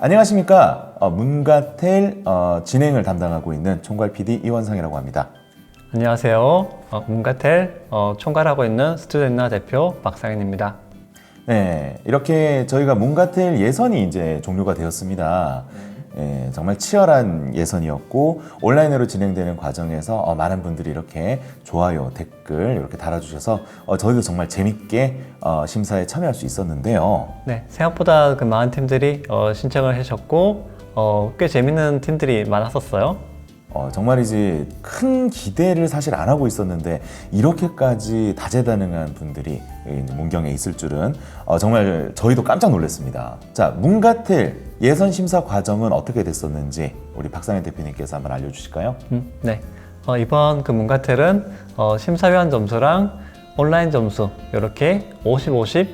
안녕하십니까. 어, 문가텔 어, 진행을 담당하고 있는 총괄 PD 이원상이라고 합니다. 안녕하세요. 어, 문가텔 어, 총괄하고 있는 스튜덴나 대표 박상현입니다. 네, 이렇게 저희가 문가텔 예선이 이제 종료가 되었습니다. 예, 정말 치열한 예선이었고 온라인으로 진행되는 과정에서 어, 많은 분들이 이렇게 좋아요, 댓글 이렇게 달아주셔서 어, 저희도 정말 재밌게 어, 심사에 참여할 수 있었는데요. 네, 생각보다 그 많은 팀들이 어, 신청을 해주셨고 어, 꽤 재밌는 팀들이 많았었어요. 어, 정말이지 큰 기대를 사실 안 하고 있었는데 이렇게까지 다재다능한 분들이 이 문경에 있을 줄은 어, 정말 저희도 깜짝 놀랐습니다. 자, 문가텔 예선 심사 과정은 어떻게 됐었는지 우리 박상현 대표님께서 한번 알려주실까요? 음, 네, 어, 이번 그 문가텔은 어, 심사위원 점수랑 온라인 점수 이렇게 50, 50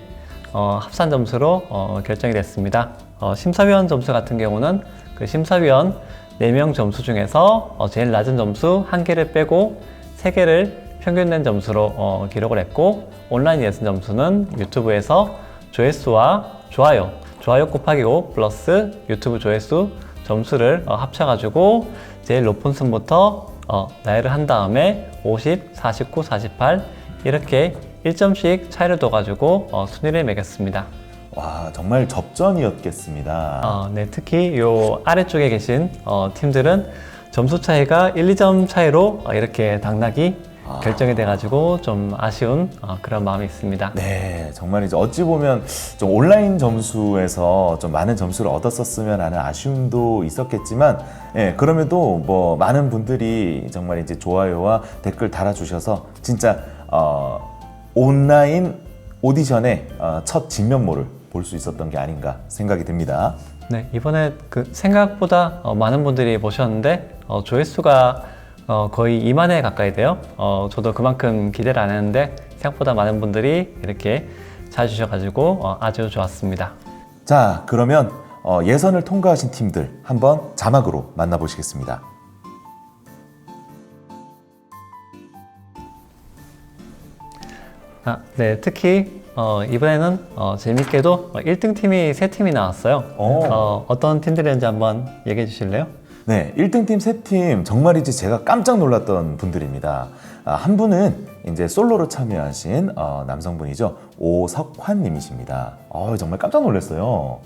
어, 합산 점수로 어, 결정이 됐습니다. 어, 심사위원 점수 같은 경우는 그 심사위원 4명 점수 중에서 어, 제일 낮은 점수 한개를 빼고 세개를 평균 낸 점수로 어, 기록을 했고 온라인 예선 점수는 유튜브에서 조회수와 좋아요, 좋아요 곱하기 5 플러스 유튜브 조회수 점수를 어, 합쳐가지고 제일 높은 순부터 어, 나열을 한 다음에 50, 49, 48 이렇게 1점씩 차이를 둬가지고 어, 순위를 매겼습니다. 와, 정말 접전이었겠습니다. 어, 네, 특히 요 아래쪽에 계신 어, 팀들은 점수 차이가 1, 2점 차이로 어, 이렇게 당락이 아. 결정이 돼가지고 좀 아쉬운 어, 그런 마음이 있습니다. 네, 정말 이제 어찌 보면 좀 온라인 점수에서 좀 많은 점수를 얻었었으면 하는 아쉬움도 있었겠지만, 예, 그럼에도 뭐 많은 분들이 정말 이제 좋아요와 댓글 달아주셔서 진짜 어, 온라인 오디션의 어, 첫 진면모를 볼 수 있었던 게 아닌가 생각이 듭니다. 네, 이번에 그 생각보다 어, 많은 분들이 보셨는데 어, 조회수가 어, 거의 2만 회 가까이 돼요. 어, 저도 그만큼 기대를 안 했는데 생각보다 많은 분들이 이렇게 찾아주셔가지고 어, 아주 좋았습니다. 자, 그러면 어, 예선을 통과하신 팀들 한번 자막으로 만나보시겠습니다. 아, 네, 특히 어, 이번에는 어, 재밌게도 1등 팀이 세 팀이 나왔어요. 오. 어, 어떤 팀들이었는지 한번 얘기해 주실래요? 네, 1등 팀세팀 정말이지 제가 깜짝 놀랐던 분들입니다. 아, 한 분은 이제 솔로로 참여하신 어, 남성분이죠. 오석환 님이십니다. 어, 정말 깜짝 놀랐어요.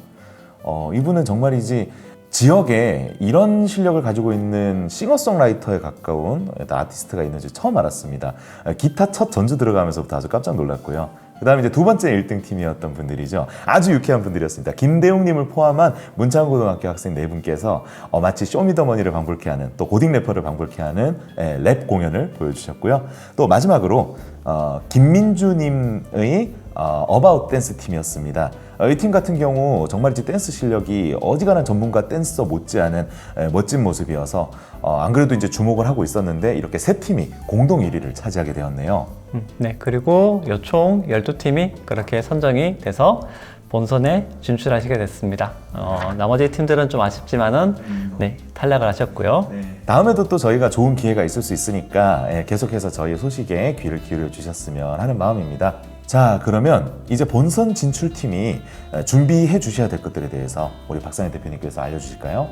어, 이분은 정말이지 지역에 이런 실력을 가지고 있는 싱어송라이터에 가까운 아티스트가 있는지 처음 알았습니다. 아, 기타 첫 전주 들어가면서부터 아주 깜짝 놀랐고요. 그 다음에 이제 두 번째 1등 팀이었던 분들이죠. 아주 유쾌한 분들이었습니다. 김대웅님을 포함한 문창고등학교 학생 네 분께서 어, 마치 쇼미더머니를 방불케 하는 또 고딩 래퍼를 방불케 하는 예, 랩 공연을 보여주셨고요. 또 마지막으로 어, 김민주님의 어, 어바웃 댄스 팀이었습니다. 어, 이팀 같은 경우 정말 이제 댄스 실력이 어지간한 전문가 댄서 못지않은 에, 멋진 모습이어서 어, 안 그래도 이제 주목을 하고 있었는데 이렇게 세 팀이 공동 1위를 차지하게 되었네요. 음, 네, 그리고 요총 12팀이 그렇게 선정이 돼서 본선에 진출하시게 됐습니다. 어, 나머지 팀들은 좀 아쉽지만은 네, 탈락을 하셨고요. 다음에도 또 저희가 좋은 기회가 있을 수 있으니까 예, 계속해서 저희 소식에 귀를 기울여 주셨으면 하는 마음입니다. 자, 그러면 이제 본선 진출팀이 에, 준비해 주셔야 될 것들에 대해서 우리 박상현 대표님께서 알려주실까요?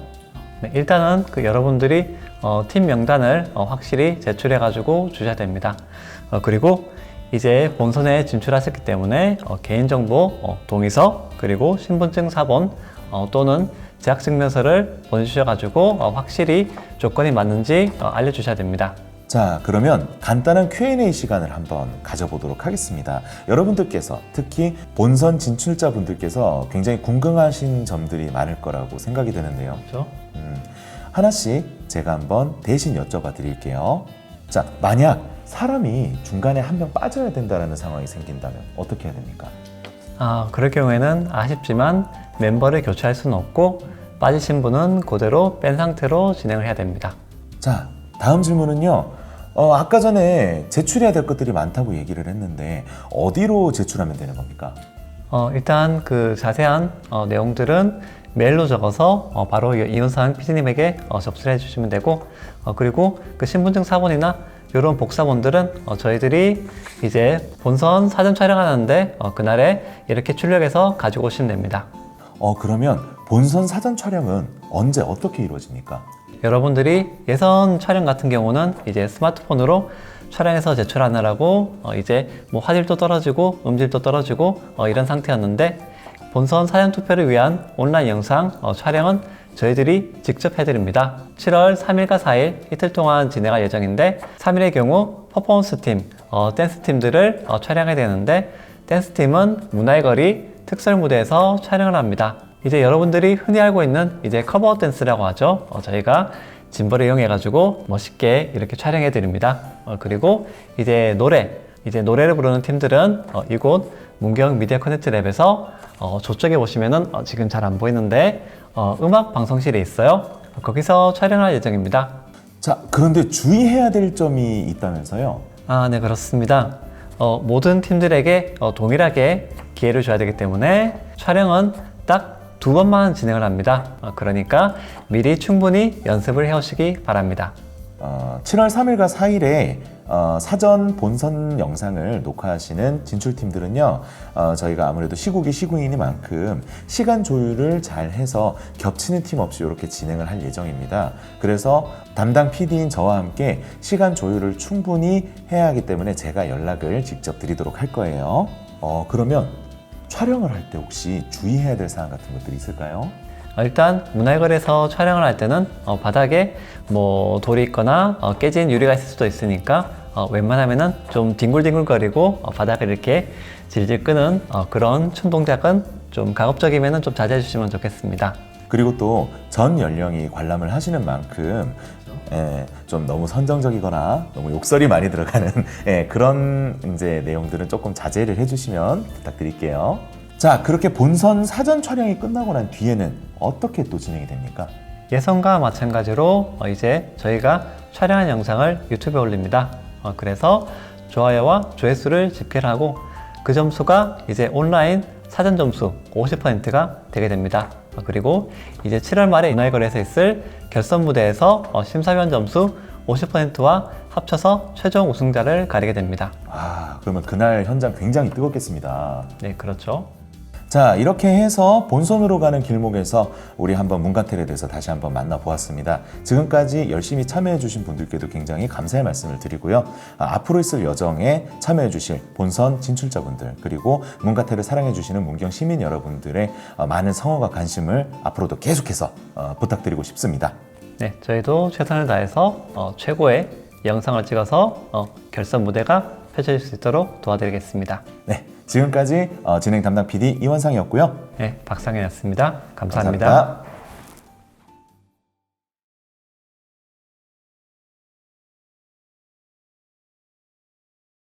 네, 일단은 그 여러분들이 어, 팀 명단을 어, 확실히 제출해 가지고 주셔야 됩니다. 어, 그리고 이제 본선에 진출하셨기 때문에 어, 개인정보 어, 동의서 그리고 신분증 사본 어, 또는 재학증명서를 보내주셔 가지고 어, 확실히 조건이 맞는지 어, 알려주셔야 됩니다. 자, 그러면 간단한 Q&A 시간을 한번 가져보도록 하겠습니다. 여러분들께서 특히 본선 진출자분들께서 굉장히 궁금하신 점들이 많을 거라고 생각이 되는데요. 그렇죠? 음, 하나씩 제가 한번 대신 여쭤봐 드릴게요. 자, 만약 사람이 중간에 한 명 빠져야 된다는 상황이 생긴다면 어떻게 해야 됩니까? 아, 그럴 경우에는 아쉽지만 멤버를 교체할 수는 없고 빠지신 분은 그대로 뺀 상태로 진행을 해야 됩니다. 자, 다음 질문은요. 어, 아까 전에 제출해야 될 것들이 많다고 얘기를 했는데 어디로 제출하면 되는 겁니까? 어, 일단 그 자세한 어, 내용들은 메일로 적어서 어, 바로 이- 이윤상 PD님에게 어, 접수를 해주시면 되고 어, 그리고 그 신분증 사본이나 이런 복사본들은 어, 저희들이 이제 본선 사전 촬영하는데 어, 그날에 이렇게 출력해서 가지고 오시면 됩니다. 어, 그러면 본선 사전 촬영은 언제 어떻게 이루어집니까? 여러분들이 예선 촬영 같은 경우는 이제 스마트폰으로 촬영해서 제출하느라고 어, 이제 뭐 화질도 떨어지고 음질도 떨어지고 어, 이런 상태였는데 본선 사전 투표를 위한 온라인 영상 어, 촬영은 저희들이 직접 해드립니다. 7월 3일과 4일 이틀 동안 진행할 예정인데 3일의 경우 퍼포먼스 팀, 어, 댄스 팀들을 어, 촬영해야 되는데 댄스 팀은 문화의 거리 특설 무대에서 촬영을 합니다. 이제 여러분들이 흔히 알고 있는 이제 커버 댄스라고 하죠. 어, 저희가 짐벌을 이용해 가지고 멋있게 이렇게 촬영해 드립니다. 어, 그리고 이제 노래, 이제 노래를 부르는 팀들은 어, 이곳 문경 미디어 커넥트 랩에서 어, 저쪽에 보시면은 어, 지금 잘 안 보이는데 어, 음악 방송실에 있어요. 어, 거기서 촬영할 예정입니다. 자, 그런데 주의해야 될 점이 있다면서요? 아, 네, 그렇습니다. 어, 모든 팀들에게 어, 동일하게 기회를 줘야 되기 때문에 촬영은 딱 두 번만 진행을 합니다. 어, 그러니까 미리 충분히 연습을 해오시기 바랍니다. 어, 7월 3일과 4일에 어, 사전 본선 영상을 녹화하시는 진출팀들은요, 어, 저희가 아무래도 시국이 시국이니만큼 시간 조율을 잘 해서 겹치는 팀 없이 이렇게 진행을 할 예정입니다. 그래서 담당 PD인 저와 함께 시간 조율을 충분히 해야 하기 때문에 제가 연락을 직접 드리도록 할 거예요. 어, 그러면 촬영을 할 때 혹시 주의해야 될 사항 같은 것들이 있을까요? 어, 일단 문화거리에서 촬영을 할 때는 어, 바닥에 뭐 돌이 있거나 어, 깨진 유리가 있을 수도 있으니까 어, 웬만하면은 좀 뒹굴뒹굴거리고 어, 바닥을 이렇게 질질 끄는 어, 그런 춤 동작은 좀 가급적이면은 좀 자제해 주시면 좋겠습니다. 그리고 또 전 연령이 관람을 하시는 만큼 예, 좀 너무 선정적이거나 너무 욕설이 많이 들어가는 예, 그런 이제 내용들은 조금 자제를 해주시면 부탁드릴게요. 자, 그렇게 본선 사전 촬영이 끝나고 난 뒤에는 어떻게 또 진행이 됩니까? 예선과 마찬가지로 어, 이제 저희가 촬영한 영상을 유튜브에 올립니다. 어, 그래서 좋아요와 조회수를 집계를 하고 그 점수가 이제 온라인 사전 점수 50%가 되게 됩니다. 어, 그리고 이제 7월 말에 문화의거리에서 있을 결선 무대에서 어, 심사위원 점수 50%와 합쳐서 최종 우승자를 가리게 됩니다. 아, 그러면 그날 현장 굉장히 뜨겁겠습니다. 네, 그렇죠. 자, 이렇게 해서 본선으로 가는 길목에서 우리 한번 문가텔에 대해서 다시 한번 만나보았습니다. 지금까지 열심히 참여해주신 분들께도 굉장히 감사의 말씀을 드리고요. 아, 앞으로 있을 여정에 참여해주실 본선 진출자분들, 그리고 문가텔을 사랑해주시는 문경 시민 여러분들의 어, 많은 성원과 관심을 앞으로도 계속해서 어, 부탁드리고 싶습니다. 네, 저희도 최선을 다해서 어, 최고의 영상을 찍어서 어, 결선 무대가 펼쳐질 수 있도록 도와드리겠습니다. 네, 지금까지 어, 진행 담당 PD 이원상이었고요. 네, 박상현이었습니다 감사합니다. 감사합니다.